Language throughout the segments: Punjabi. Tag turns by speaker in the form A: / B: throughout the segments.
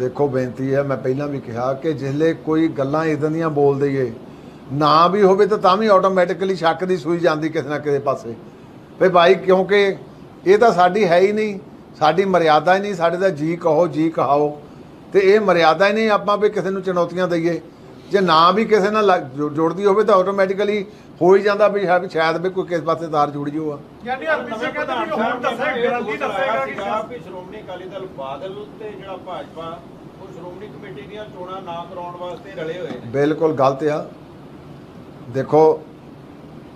A: ਦੇਖੋ, ਬੇਨਤੀ ਹੈ, ਮੈਂ ਪਹਿਲਾਂ ਵੀ ਕਿਹਾ ਕਿ ਜਿਸਲੇ ਕੋਈ ਗੱਲਾਂ ਇਦਾਂ ਦੀਆਂ ਬੋਲ ਦਈਏ, ਨਾ ਵੀ ਹੋਵੇ ਤਾਂ ਤਾਂ ਵੀ ਆਟੋਮੈਟਿਕਲੀ ਸ਼ੱਕ ਦੀ ਸੂਈ ਜਾਂਦੀ ਕਿਸੇ ਨਾ ਕਿਸੇ ਪਾਸੇ। ਵੀ ਭਾਈ, ਕਿਉਂਕਿ ਇਹ ਤਾਂ ਸਾਡੀ ਹੈ ਹੀ ਨਹੀਂ, ਸਾਡੀ ਮਰਿਆਦਾ ਹੀ ਨਹੀਂ, ਸਾਡੇ ਦਾ ਜੀ ਕਹੋ, ਜੀ ਕਹਾਓ। ਤੇ ਇਹ ਮਰਿਆਦਾ ਹੀ ਨਹੀਂ ਆਪਾਂ ਵੀ ਕਿਸੇ ਨੂੰ ਚੁਣੌਤੀਆਂ ਦਈਏ। ਜੇ ਨਾ ਵੀ ਕਿਸੇ ਨਾਲ ਜੁੜਦੀ ਹੋਵੇ ਤਾਂ ਆਟੋਮੈਟਿਕਲੀ ਹੋ ਹੀ ਜਾਂਦਾ ਵੀ ਸ਼ਾਇਦ ਸ਼ਾਇਦ ਵੀ ਕੋਈ ਕਿਸੇ ਪਾਸੇ ਤਾਰ ਜੁੜ ਜਾਊਗਾ
B: ਯਾਨੀ ਹਰਪ੍ਰੀਤ ਸਿੰਘ ਕਹਿੰਦੇ ਵੀ ਉਹ ਹੁਣ ਦੱਸੇਗਾ ਗਰੰਟੀ ਦੱਸੇਗਾ ਕਿ
C: ਸੀਗਾ ਕਿ ਸ਼੍ਰੋਮਣੀ ਅਕਾਲੀ ਦਲ ਬਾਦਲ ਤੇ ਜਿਹੜਾ ਭਾਜਪਾ ਉਹ ਸ਼੍ਰੋਮਣੀ ਕਮੇਟੀ ਦੀਆਂ ਚੋਣਾਂ ਨਾ ਕਰਾਉਣ ਵਾਸਤੇ ਰਲੇ ਹੋਏ ਨੇ।
A: ਬਿਲਕੁਲ ਗਲਤ ਆ। ਦੇਖੋ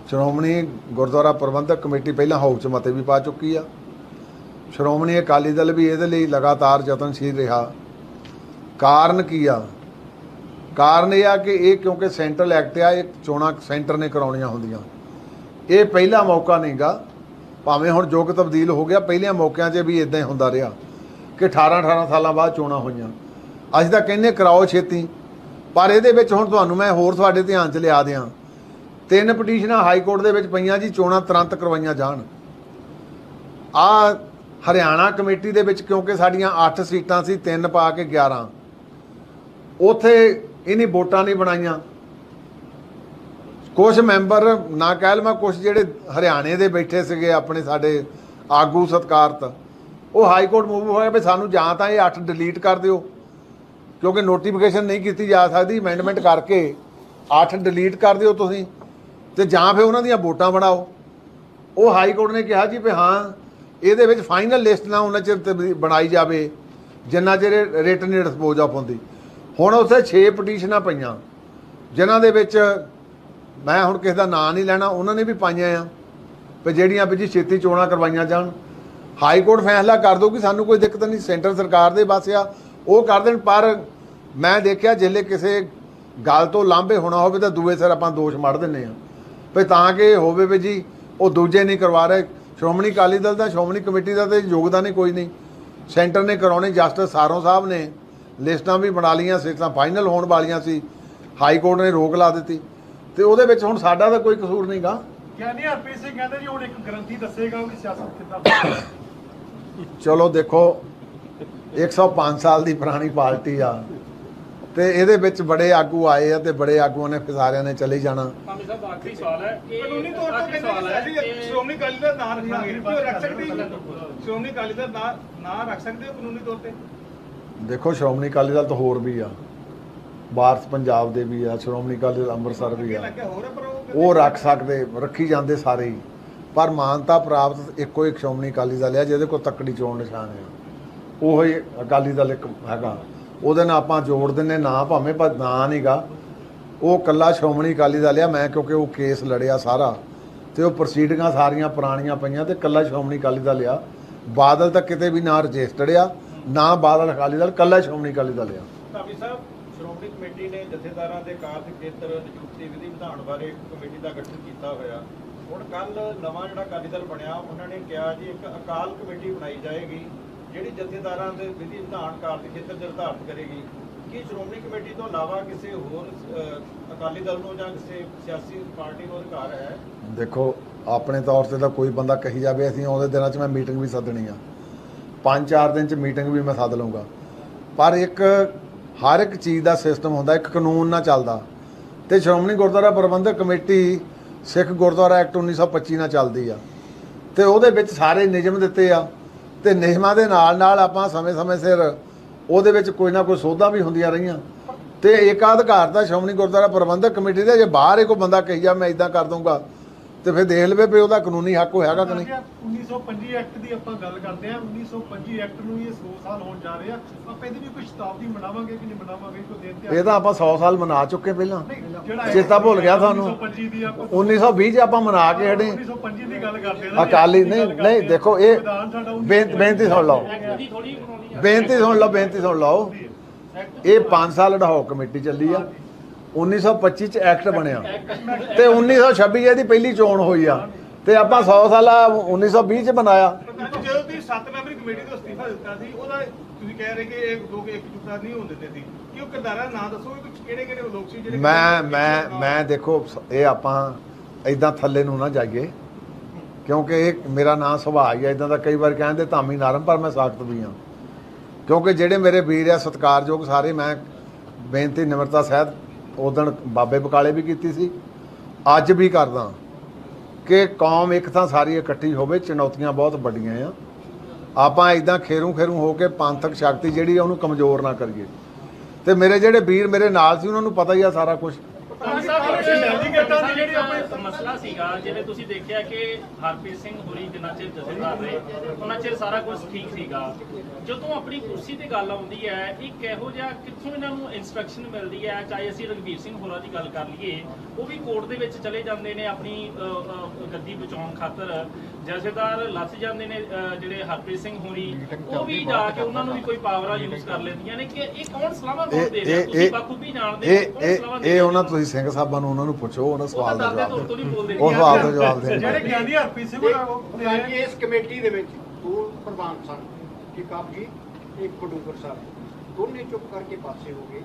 A: ਸ਼੍ਰੋਮਣੀ ਗੁਰਦੁਆਰਾ ਪ੍ਰਬੰਧਕ ਕਮੇਟੀ ਪਹਿਲਾਂ ਹਾਊਸ 'ਚ ਮਤੇ ਵੀ ਪਾ ਚੁੱਕੀ ਆ। ਸ਼੍ਰੋਮਣੀ ਅਕਾਲੀ ਦਲ ਵੀ ਇਹਦੇ ਲਈ ਲਗਾਤਾਰ ਯਤਨਸ਼ੀਲ ਰਿਹਾ। ਕਾਰਨ ਕੀ ਆ? ਕਾਰਨ ਇਹ ਆ ਕਿ ਇਹ ਕਿਉਂਕਿ ਸੈਂਟਰਲ ਐਕਟ ਆ, ਇਹ ਚੋਣਾਂ ਸੈਂਟਰ ਨੇ ਕਰਾਉਣੀਆਂ ਹੁੰਦੀਆਂ। ਇਹ ਪਹਿਲਾ ਮੌਕਾ ਨਹੀਂਗਾ। ਭਾਵੇਂ ਹੁਣ ਯੁੱਗ ਤਬਦੀਲ ਹੋ ਗਿਆ, ਪਹਿਲਿਆਂ ਮੌਕਿਆਂ 'ਚ ਵੀ ਇਦਾਂ ਹੀ ਹੁੰਦਾ ਰਿਹਾ ਕਿ 18 18 ਸਾਲਾਂ ਬਾਅਦ ਚੋਣਾਂ ਹੋਈਆਂ। ਅਸੀਂ ਤਾਂ ਕਹਿੰਦੇ ਕਰਾਓ ਛੇਤੀ, ਪਰ ਇਹਦੇ ਵਿੱਚ ਹੁਣ ਤੁਹਾਨੂੰ ਮੈਂ ਹੋਰ ਤੁਹਾਡੇ ਧਿਆਨ 'ਚ ਲਿਆ ਦਿਆਂ। ਤਿੰਨ ਪਟੀਸ਼ਨਾਂ ਹਾਈ ਕੋਰਟ ਦੇ ਵਿੱਚ ਪਈਆਂ ਜੀ, ਚੋਣਾਂ ਤੁਰੰਤ ਕਰਵਾਈਆਂ ਜਾਣ। ਆ ਹਰਿਆਣਾ ਕਮੇਟੀ ਦੇ ਵਿੱਚ ਕਿਉਂਕਿ ਸਾਡੀਆਂ 8 ਸੀਟਾਂ ਸੀ, ਤਿੰਨ ਪਾ ਕੇ 11 ਉਥੇ ਇਹਨੇ ਵੋਟਾਂ ਨਹੀਂ ਬਣਾਈਆਂ। ਕੁਝ ਮੈਂਬਰ ਨਾ ਕਹਿ ਲਵਾਂ ਕੁਝ ਜਿਹੜੇ ਹਰਿਆਣੇ ਦੇ ਬੈਠੇ ਸੀਗੇ ਆਪਣੇ ਸਾਡੇ ਆਗੂ ਸਤਕਾਰਤ, ਉਹ ਹਾਈ ਕੋਰਟ ਮੂਵ ਹੋਇਆ ਵੀ ਸਾਨੂੰ ਜਾਂ ਤਾਂ ਇਹ 8 ਡਿਲੀਟ ਕਰ ਦਿਓ, ਕਿਉਂਕਿ ਨੋਟੀਫਿਕੇਸ਼ਨ ਨਹੀਂ ਕੀਤੀ ਜਾ ਸਕਦੀ ਅਮੈਂਡਮੈਂਟ ਕਰਕੇ 8 ਡਿਲੀਟ ਕਰ ਦਿਓ ਤੁਸੀਂ, ਤੇ ਜਾਂ ਫਿਰ ਉਹਨਾਂ ਦੀਆਂ ਵੋਟਾਂ ਬਣਾਓ। ਉਹ ਹਾਈ ਕੋਰਟ ਨੇ ਕਿਹਾ ਜੀ ਵੀ ਹਾਂ, ਇਹਦੇ ਵਿੱਚ ਫਾਈਨਲ ਲਿਸਟ ਨਾ ਉਹਨਾਂ ਚਿਰ ਬਣਾਈ ਜਾਵੇ, ਜਿੰਨਾ ਚਿਰ ਰਿਟਨ ਡਿਸਪੋਜ਼ ਆਫ ਹੁੰਦੀ ਹੁਣ ਉੱਥੇ 6 ਪਟੀਸ਼ਨਾਂ ਪਈਆਂ, ਜਿਨ੍ਹਾਂ ਦੇ ਵਿੱਚ ਮੈਂ ਹੁਣ ਕਿਸੇ ਦਾ ਨਾਂ ਨਹੀਂ ਲੈਣਾ, ਉਹਨਾਂ ਨੇ ਵੀ ਪਾਈਆਂ ਆ, ਵੀ ਜਿਹੜੀਆਂ ਵੀ ਜੀ ਛੇਤੀ ਚੋਣਾਂ ਕਰਵਾਈਆਂ ਜਾਣ। ਹਾਈ ਕੋਰਟ ਫੈਸਲਾ ਕਰ ਦੋ ਕਿ ਸਾਨੂੰ ਕੋਈ ਦਿੱਕਤ ਨਹੀਂ, ਸੈਂਟਰ ਸਰਕਾਰ ਦੇ ਪਾਸੇ ਆ, ਉਹ ਕਰ ਦੇਣ, ਪਰ ਮੈਂ ਦੇਖਿਆ ਜਿੱਲੇ ਕਿਸੇ ਗੱਲ ਤੋਂ ਲਾਂਭੇ ਹੋਣਾ ਹੋਵੇ ਤਾਂ ਦੂਏ ਸਿਰ ਆਪਾਂ ਦੋਸ਼ ਮੜ ਦਿੰਨੇ ਆ। ਵੀ ਤਾਂ ਕਿ ਹੋਵੇ ਵੀ ਜੀ, ਉਹ ਦੂਜੇ ਨਹੀਂ ਕਰਵਾ ਰਹੇ। ਸ਼੍ਰੋਮਣੀ ਅਕਾਲੀ ਦਲ ਦਾ, ਸ਼੍ਰੋਮਣੀ ਕਮੇਟੀ ਦਾ ਤੇ ਯੋਗਦਾਨ ਹੀ ਕੋਈ ਨਹੀਂ। ਸੈਂਟਰ ਨੇ ਕਰਾਉਣੇ, ਜਸਟਿਸ ਸਾਰੋਂ ਸਾਹਿਬ ਨੇ ਲਿਸਟਾਂ ਵੀ ਬਣਾ ਲੀਆਂ ਸੀਟਾਂ ਫਾਈਨਲ ਹੋਣ ਵਾਲੀਆਂ ਸੀ। ਹਾਈ ਕੋਰਟ ਨੇ ਰੋਕ ਲਾ ਦਿੱਤੀ। ਤੇ ਉਹਦੇ ਵਿੱਚ ਹੁਣ ਸਾਡਾ ਤਾਂ ਕੋਈ ਕਸੂਰ ਨਹੀਂਗਾ।
B: ਯਾਨੀ ਹਰਪ੍ਰੀਤ ਸਿੰਘ ਕਹਿੰਦੇ ਜੀ ਹੁਣ ਇੱਕ ਗਰੰਟੀ ਦੱਸੇਗਾ ਕਿ ਸਿਆਸਤ ਕਿੱਦਾਂ
A: ਚਲੋ ਦੇਖੋ 105 ਸਾਲ ਦੀ ਪੁਰਾਣੀ ਪਾਰਟੀ ਆ। ਤੇ ਇਹਦੇ ਵਿੱਚ ਬੜੇ ਆਗੂ ਆਏ ਆ ਤੇ ਬੜੇ ਆਗੂਆਂ ਨੇ ਫਿਰ ਸਾਰਿਆਂ ਨੇ ਚਲੇ ਜਾਣਾ।
D: ਕਾਮੀ ਸਾਹਿਬ ਆਖਰੀ ਸਵਾਲ ਹੈ। ਕਿ
B: ਕਾਨੂੰਨੀ ਤੌਰ ਤੇ
D: ਆਖਰੀ
B: ਕਹਿੰਦੇ
D: ਸਵਾਲ ਹੈ
B: ਕਿ ਅਸੀਂ ਸ਼੍ਰੋਮਣੀ ਅਕਾਲੀ ਦਲ ਨਾਂ ਰੱਖਾਂਗੇ। ਰੱਖ ਸਕਦੇ? ਸ਼੍ਰੋਮਣੀ ਅਕਾਲੀ ਦਲ ਨਾਂ ਨਾਂ ਰੱਖ ਸਕਦੇ ਹੋ ਕਾਨੂੰਨੀ ਤੌਰ ਤੇ?
A: ਦੇਖੋ, ਸ਼੍ਰੋਮਣੀ ਅਕਾਲੀ ਦਲ ਤਾਂ ਹੋਰ ਵੀ ਆ। ਬਾਰਸ ਪੰਜਾਬ ਦੇ ਵੀ ਆ, ਸ਼੍ਰੋਮਣੀ ਅਕਾਲੀ ਦਲ ਅੰਮ੍ਰਿਤਸਰ ਵੀ ਆ।
B: ਉਹ
A: ਰੱਖ ਸਕਦੇ, ਰੱਖੀ ਜਾਂਦੇ ਸਾਰੇ ਹੀ। ਪਰ ਮਾਨਤਾ ਪ੍ਰਾਪਤ ਇੱਕੋ ਇੱਕ ਸ਼੍ਰੋਮਣੀ ਅਕਾਲੀ ਦਲ ਆ, ਜਿਹਦੇ ਕੋਲ ਤੱਕੜੀ ਚੋਣ ਨਿਸ਼ਾਨ ਆ। ਉਹ ਹੀ ਅਕਾਲੀ ਦਲ ਇੱਕ ਹੈਗਾ। ਉਹਦੇ ਨਾਲ ਆਪਾਂ ਜੋੜ ਦਿੰਨੇ ਨਾ ਭਾਵੇਂ ਪਰ ਨਾਂ ਨਹੀਂਗਾ ਉਹ ਕੱਲਾ ਸ਼੍ਰੋਮਣੀ ਅਕਾਲੀ ਦਲ ਆ, ਮੈਂ ਕਿਉਂਕਿ ਉਹ ਕੇਸ ਲੜਿਆ ਸਾਰਾ। ਤੇ ਉਹ ਪ੍ਰੋਸੀਡਿੰਗਾਂ ਸਾਰੀਆਂ ਪੁਰਾਣੀਆਂ ਪਈਆਂ ਤੇ ਕੱਲਾ ਸ਼੍ਰੋਮਣੀ ਅਕਾਲੀ ਦਲ ਆ। ਬਾਦਲ ਤਾਂ ਕਿਤੇ ਵੀ ਨਾ ਰਜਿਸਟਰਡ ਆ। ਨਾ ਬਾਦਲ ਅਕਾਲੀ ਦਲ ਕੱਲਾ ਸ਼੍ਰੋਮਣੀ ਅਕਾਲੀ ਦਲ ਆ।
C: ਧਾਮੀ ਸਾਹਿਬ ਸ਼੍ਰੋਮਣੀ ਕਮੇਟੀ ਨੇ ਜਥੇਦਾਰਾਂ ਦੇ ਕਾਰਜ ਖੇਤਰ ਨਿਯੁਕਤੀ ਵਿਧੀ ਵਿਧਾਨ ਬਾਰੇ ਇੱਕ ਕਮੇਟੀ ਦਾ ਗਠਨ ਕੀਤਾ ਹੋਇਆ। ਹੁਣ ਕੱਲ ਨਵਾਂ ਜਿਹੜਾ ਅਕਾਲੀ ਦਲ ਬਣਿਆ ਉਹਨਾਂ ਨੇ ਕਿਹਾ ਜੀ ਇੱਕ ਅਕਾਲ ਕਮੇਟੀ ਬਣਾਈ ਜਾਏਗੀ ਜਿਹੜੀ ਜਥੇਦਾਰਾਂ ਦੇ ਵਿਧੀ ਵਿਧਾਨ ਕਾਰਜ ਖੇਤਰ ਨਿਰਧਾਰਤ ਕਰੇਗੀ। ਕੀ ਸ਼੍ਰੋਮਣੀ ਕਮੇਟੀ ਤੋਂ ਇਲਾਵਾ ਕਿਸੇ ਹੋਰ ਅਕਾਲੀ ਦਲ ਨੂੰ ਜਾਂ ਕਿਸੇ ਸਿਆਸੀ ਪਾਰਟੀ ਨੂੰ ਅਧਿਕਾਰ ਹੈ?
A: ਦੇਖੋ ਆਪਣੇ ਤੌਰ ਤੇ ਤਾਂ ਕੋਈ ਬੰਦਾ ਕਹੀ ਜਾਵੇ ਅਸੀਂ ਆਉਂਦੇ ਦਿਨਾਂ 'ਚ ਮੈਂ ਮੀਟਿੰਗ ਵੀ ਸੱਦਣੀ ਆ। ਪੰਜ ਚਾਰ ਦਿਨ 'ਚ ਮੀਟਿੰਗ ਵੀ ਮੈਂ ਸੱਦ ਲਊਂਗਾ। ਪਰ ਇੱਕ, ਹਰ ਇੱਕ ਚੀਜ਼ ਦਾ ਸਿਸਟਮ ਹੁੰਦਾ, ਇੱਕ ਕਾਨੂੰਨ ਨਾਲ ਚੱਲਦਾ। ਤੇ ਸ਼੍ਰੋਮਣੀ ਗੁਰਦੁਆਰਾ ਪ੍ਰਬੰਧਕ ਕਮੇਟੀ ਸਿੱਖ ਗੁਰਦੁਆਰਾ ਐਕਟ 1925 ਨਾਲ ਚੱਲਦੀ ਆ। ਤੇ ਉਹਦੇ ਵਿੱਚ ਸਾਰੇ ਨਿਯਮ ਦਿੱਤੇ ਆ। ਤੇ ਨਿਯਮਾਂ ਦੇ ਨਾਲ ਨਾਲ ਆਪਾਂ ਸਮੇਂ-ਸਮੇਂ ਸਿਰ ਉਹਦੇ ਵਿੱਚ ਕੋਈ ਨਾ ਕੋਈ ਸੋਧਾਂ ਵੀ ਹੁੰਦੀਆਂ ਰਹੀਆਂ। ਤੇ ਏਕਾਧਿਕਾਰ ਦਾ ਸ਼੍ਰੋਮਣੀ ਗੁਰਦੁਆਰਾ ਪ੍ਰਬੰਧਕ ਕਮੇਟੀ ਦਾ ਜੇ ਬਾਹਰ ਹੀ ਕੋਈ ਬੰਦਾ ਕਹੀ ਜਾ, ਮੈਂ ਇਦਾਂ ਕਰ ਦੂੰਗਾ ਤੇ ਫਿਰ ਦੇਖ ਲਵੇ ਵੀ ਉਹਦਾ ਕਾਨੂੰਨੀ ਹੱਕ ਹੋਇਆਗਾ ਕਿ ਨਹੀਂ।
B: 1925 ਐਕਟ ਦੀ ਆਪਾਂ ਗੱਲ ਕਰਦੇ ਆ 1925 ਐਕਟ ਨੂੰ ਇਹ 100 ਸਾਲ ਹੋਣ ਜਾ ਰਹੇ ਆ। ਆਪਾਂ ਇਹਦੀ ਵੀ ਕੋਈ ਸ਼ਤਾਬਦੀ ਮਨਾਵਾਂਗੇ ਕਿ ਨਹੀਂ ਮਨਾਵਾਂਗੇ ਕੋਈ ਦਿਨ ਤੇ
A: ਇਹ ਤਾਂ ਆਪਾਂ 100 ਸਾਲ ਮਨਾ ਚੁੱਕੇ ਪਹਿਲਾਂ। ਚੇਤਾ ਭੁੱਲ ਗਿਆ ਤੁਹਾਨੂੰ।
B: 1925 ਦੀ ਆਪਾਂ
A: 1920 ਚ ਆਪਾਂ ਮਨਾ ਕੇ ਹਟੇ।
B: 1925 ਦੀ ਗੱਲ ਕਰਦੇ ਆ
A: ਅਕਾਲੀ ਨਹੀਂ ਨਹੀਂ ਦੇਖੋ ਇਹ ਬੇਨਤੀ ਸੁਣ ਲਓ। ਬੇਨਤੀ ਸੁਣ ਲਓ ਬੇਨਤੀ ਸੁਣ ਲਓ। ਇਹ 5 ਸਾਲ ਅਡਾਓ ਕਮੇਟੀ ਚੱਲੀ ਆ। 1925 ਚ ਐਕਟ ਬਣਿਆ। ਤੇ 1926 ਇਹਦੀ ਪਹਿਲੀ ਚੋਣ ਹੋਈ ਆ। ਤੇ ਆਪਾਂ 100 ਸਾਲਾ 1920 ਚ ਬਣਾਇਆ।
B: ਜਦੋਂ ਤੁਸੀਂ ਸੱਤ ਮੈਂਬਰੀ ਕਮੇਟੀ ਤੋਂ ਅਸਤੀਫਾ ਦਿੱਤਾ ਸੀ ਉਹਦਾ ਤੁਸੀਂ ਕਹਿ ਰਹੇ ਕਿ ਇਹ ਲੋਕ ਇੱਕ ਜੁਟਾ ਨਹੀਂ ਹੋਣ ਦਿੰਦੇ ਸੀ। ਕਿ ਉਹ ਕਿਰਦਾਰਾਂ ਦਾ ਨਾਂ ਦੱਸੋ ਕਿ ਕਿਹੜੇ ਕਿਹੜੇ ਲੋਕ ਸੀ ਜਿਹੜੇ
A: ਮੈਂ ਮੈਂ ਮੈਂ ਦੇਖੋ ਇਹ ਆਪਾਂ ਇਦਾਂ ਥੱਲੇ ਨੂੰ ਨਾ ਜਾਈਏ। ਕਿਉਂਕਿ ਇਹ ਮੇਰਾ ਨਾਂ ਸੁਭਾਅ ਹੀ ਹੈ ਇਦਾਂ ਦਾ ਕਈ ਵਾਰ ਕਹਿੰਦੇ ਧਾਮੀ ਨਰਮ ਪਰ ਮੈਂ ਸਖਤ ਵੀ ਹਾਂ। ਕਿਉਂਕਿ ਜਿਹੜੇ ਮੇਰੇ ਵੀਰ ਆ ਸਤਿਕਾਰਯੋਗ ਸਾਰੇ ਮੈਂ ਬੇਨਤੀ ਨਿਮਰਤਾ ਸਹਿਤ ਉਦਣ ਬਾਬੇ ਬਕਾਲੇ ਵੀ ਕੀਤੀ ਸੀ। ਅੱਜ ਵੀ ਕਰਦਾ ਕਿ ਕੌਮ ਇੱਕ ਤਾਂ ਸਾਰੀ ਇਕੱਠੀ ਹੋਵੇ, ਚੁਣੌਤੀਆਂ ਬਹੁਤ ਵੱਡੀਆਂ ਆ। ਆਪਾਂ ਇਦਾਂ ਖੇਰੂ ਖੇਰੂ ਹੋ ਕੇ ਪੰਥਕ ਸ਼ਕਤੀ ਜਿਹੜੀ ਆ ਉਹਨੂੰ ਕਮਜ਼ੋਰ ਨਾ ਕਰੀਏ। ਤੇ ਮੇਰੇ ਜਿਹੜੇ ਵੀਰ ਮੇਰੇ ਨਾਲ ਸੀ, ਉਹਨਾਂ ਨੂੰ ਪਤਾ ਹੀ ਆ ਸਾਰਾ ਕੁਝ
D: ਮਸਲਾ ਸੀਗਾ ਜਿਵੇਂ ਤੁਸੀਂ ਦੇਖਿਆ ਕਿ ਹਰਪ੍ਰੀਤ ਸਿੰਘ ਹੋਰੀ ਜਿੰਨਾ ਚਿਰ ਜਥੇਦਾਰ ਰਹੇ ਉਹਨਾਂ ਚਿਰ ਸਾਰਾ ਕੁਝ ਠੀਕ ਸੀਗਾ। ਜਦੋਂ ਆਪਣੀ ਕੁਰਸੀ ਤੇ ਗੱਲ ਆਉਂਦੀ ਹੈ ਇਹੋ ਜਿਹਾ ਕਿੱਥੋਂ ਇਹਨਾਂ ਨੂੰ ਇਨਸਟਰਕਸ਼ਨ ਮਿਲਦੀ ਹੈ? ਚਾਹੇ ਅਸੀਂ ਰਘਵੀਰ ਸਿੰਘ ਹੋਰਾਂ ਦੀ ਗੱਲ ਕਰ ਲਈਏ ਉਹ ਵੀ ਕੋਰਟ ਦੇ ਵਿੱਚ ਚਲੇ ਜਾਂਦੇ ਨੇ ਆਪਣੀ ਗੱਦੀ ਬਚਾਉਣ ਖਾਤਰ। ਜਥੇਦਾਰ ਲੱਥ ਜਾਂਦੇ ਨੇ ਜਿਹੜੇ ਹਰਪ੍ਰੀਤ ਸਿੰਘ ਹੋਰੀ ਉਹ ਵੀ ਜਾ ਕੇ ਉਹਨਾਂ ਨੂੰ ਵੀ ਕੋਈ ਪਾਵਰਾਂ ਯੂਜ਼ ਕਰ ਲੈਂਦੀਆਂ ਨੇ ਕਿ ਇਹ ਕੌਣ ਸਲਾਹਾਂ ਕੌਣ ਦੇ ਰਿਹਾ?
A: ਇਹ
D: ਤੁਸੀਂ ਬਾਖੂਬੀ ਜਾਣਦੇ ਹੋ
A: ਇਹ
D: ਕੌਣ
A: ਇਹ ਉਹਨਾਂ ਤੁਸੀਂ ਸਿੰਘ ਸਾਹਿਬਾਂ ਨੂੰ ਉਹਨਾਂ ਨੂੰ ਪੁੱਛੋ ਉਹਨਾਂ ਸਵਾਲ ਦਾ ਜਵਾਬ
D: ਬੋਲਦੇ
A: ਉਹ ਸਵਾਲ ਦਾ ਜਵਾਬ ਦੇਣ
B: ਜਿਹੜੇ ਗਿਆਨੀ ਹਰਪ੍ਰੀਤ ਸਿੰਘ ਹੋਣਾ ਉਹ
E: ਤਾਂ ਕਿ ਇਸ ਕਮੇਟੀ ਦੇ ਵਿੱਚ ਦੋ ਪ੍ਰਧਾਨ ਸਨ ਇੱਕ ਆਪ ਜੀ ਇੱਕ ਬਡੂਗਰ ਸਾਹਿਬ। ਦੋਨੇ ਚੁੱਪ ਕਰਕੇ ਪਾਸੇ ਹੋ ਗਏ।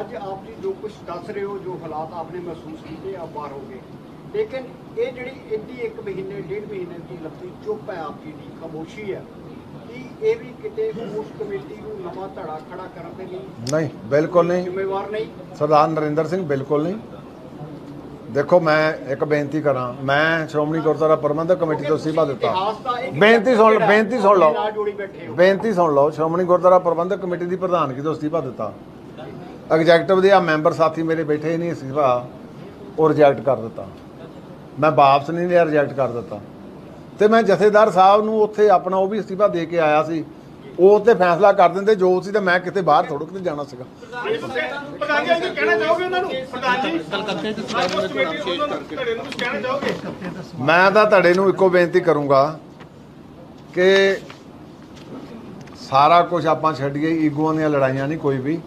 E: ਅੱਜ ਆਪ ਜੀ ਜੋ ਕੁਝ ਦੱਸ ਰਹੇ ਹੋ ਜੋ ਹਾਲਾਤ ਆਪਨੇ ਮਹਿਸੂਸ ਕੀਤੇ ਆ ਬਾਹਰ ਹੋ ਗਏ। ਲੇਕਿਨ ਇਹ ਜਿਹੜੀ ਇੱਡੀ ਇੱਕ ਮਹੀਨੇ ਡੇਢ ਮਹੀਨੇ ਦੀ ਲੰਬੀ ਚੁੱਪ ਹੈ ਆਪ ਜੀ ਦੀ ਖਾਮੋਸ਼ੀ ਹੈ। ਕਿ ਇਹ ਵੀ ਕਿਤੇ ਉਸ ਕਮੇਟੀ ਨੂੰ ਨਵਾਂ ਧੜਾ ਖੜਾ ਕਰਨ ਦੇ ਲਈ
A: ਨਹੀਂ ਬਿਲਕੁਲ ਨਹੀਂ।
E: ਜ਼ਿੰਮੇਵਾਰ ਨਹੀਂ।
A: ਸਰਦਾਰ ਨਰਿੰਦਰ ਸਿੰਘ ਬਿਲਕੁਲ ਨਹੀਂ। ਦੇਖੋ ਮੈਂ ਇੱਕ ਬੇਨਤੀ ਕਰਾਂ ਮੈਂ ਸ਼੍ਰੋਮਣੀ ਗੁਰਦੁਆਰਾ ਪ੍ਰਬੰਧਕ ਕਮੇਟੀ ਤੋਂ ਅਸਤੀਫਾ ਦਿੱਤਾ।
E: ਇਤਿਹਾਸ ਦਾ ਇੱਕ
A: ਬੇਨਤੀ ਸੁਣ ਲਓ ਬੇਨਤੀ ਸੁਣ
E: ਨਾਲ
A: ਲਓ
E: ਜੋੜੀ ਬੈਠੇ ਹੋ।
A: ਬੇਨਤੀ ਸੁਣ ਲਓ ਸ਼੍ਰੋਮਣੀ ਗੁਰਦੁਆਰਾ ਪ੍ਰਬੰਧਕ ਕਮੇਟੀ ਦੀ ਪ੍ਰਧਾਨਗੀ ਤੋਂ ਅਸਤੀਫਾ ਦਿੱਤਾ। ਐਗਜ਼ੈਕਟਿਵ ਦੇ ਆ ਮੈਂਬਰ ਸਾਥੀ ਮੇਰੇ ਬੈਠੇ ਹੀ ਨਹੀਂ ਅਸਤੀਫਾ ਉਹ ਰਿਜੈਕਟ ਕਰ ਦਿੱਤਾ। ਮੈਂ ਵਾਪਸ ਨਹੀਂ ਲਿਆ ਰਿਜੈਕਟ ਕਰ ਦਿੱਤਾ। ਤੇ ਮੈਂ ਜਥੇਦਾਰ ਸਾਹਿਬ ਨੂੰ ਉੱਥੇ ਆਪਣਾ ਉਹ ਵੀ ਅਸਤੀਫਾ ਦੇ ਕੇ ਆਇਆ ਸੀ। ਉਹ ਤੇ ਫੈਸਲਾ ਕਰ ਦਿੰਦੇ ਜੋ ਸੀ ਤੇ ਮੈਂ ਕਿਤੇ ਬਾਹਰ ਥੋੜ੍ਹਾ ਕਿਤੇ ਜਾਣਾ ਸੀਗਾ।
B: ਪ੍ਰਧਾਨ ਜੀ ਅੱਜ ਕਹਿਣਾ ਚਾਹੋਗੇ ਉਹਨਾਂ ਨੂੰ? ਪ੍ਰਧਾਨ ਜੀ ਕਲਕੱਤੇ ਤੋਂ ਕਮੇਟੀ ਉਹਨਾਂ ਨੂੰ ਧੜੇ ਨੂੰ ਕੁਝ ਕਹਿਣਾ ਚਾਹੋਗੇ?
A: ਮੈਂ ਤਾਂ ਤੁਹਾਡੇ ਨੂੰ ਇੱਕੋ ਬੇਨਤੀ ਕਰੂੰਗਾ ਕਿ ਸਾਰਾ ਕੁਝ ਆਪਾਂ ਛੱਡੀਏ ਈਗੋਆਂ ਦੀਆਂ ਲੜਾਈਆਂ ਨਹੀਂ ਕੋਈ ਵੀ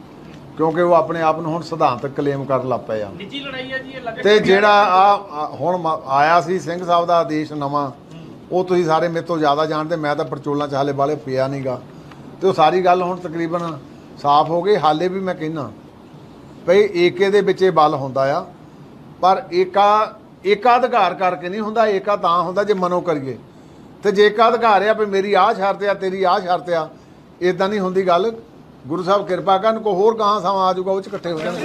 A: ਕਿਉਂਕਿ ਉਹ ਆਪਣੇ ਆਪ ਨੂੰ ਹੁਣ ਸਿਧਾਂਤਕ ਕਲੇਮ ਕਰਨ ਲੱਗ ਪਏ ਆ।
D: ਨਿੱਜੀ ਲੜਾਈ ਹੈ ਜੀ ਇਹ ਲੱਗ
A: ਤੇ ਜਿਹੜਾ ਆ ਹੁਣ ਆਇਆ ਸੀ ਸਿੰਘ ਸਾਹਿਬ ਦਾ ਆਦੇਸ਼ ਨਵਾਂ ਉਹ ਤੁਸੀਂ ਸਾਰੇ ਮੇਰੇ ਤੋਂ ਜ਼ਿਆਦਾ ਜਾਣਦੇ, ਮੈਂ ਤਾਂ ਪਰਚੋਲਾਂ ਚ ਹਾਲੇ ਵਾਲੇ ਪਿਆ ਨਹੀਂਗਾ ਤੇ ਉਹ ਸਾਰੀ ਗੱਲ ਹੁਣ ਤਕਰੀਬਨ ਸਾਫ਼ ਹੋ ਗਈ, ਹਾਲੇ ਵੀ ਮੈਂ ਕਹਿਣਾ ਭਈ ਏਕੇ ਦੇ ਵਿੱਚ ਇਹ ਬਲ ਹੁੰਦਾ ਆ, ਪਰ ਏਕਾ ਏਕਾ ਅਧਿਕਾਰ ਕਰਕੇ ਨਹੀਂ ਹੁੰਦਾ, ਏਕਾ ਤਾਂ ਹੁੰਦਾ ਜੇ ਮਨੋ ਕਰੀਏ। ਤੇ ਜੇ ਏਕਾਧਿਕਾਰ ਆ ਵੀ ਮੇਰੀ ਆਹ ਸ਼ਰਤ ਆ, ਤੇਰੀ ਆਹ ਸ਼ਰਤ ਆ ਇਦਾਂ ਨਹੀਂ ਹੁੰਦੀ ਗੱਲ। ਗੁਰੂ ਸਾਹਿਬ ਕਿਰਪਾ ਕਰਨ ਕੋ ਹੋਰ ਗਾਂ ਸਮਾਂ ਆ ਜਾਊਗਾ, ਉਹ ਚ ਇਕੱਠੇ ਹੋ ਜਾਣਗੇ।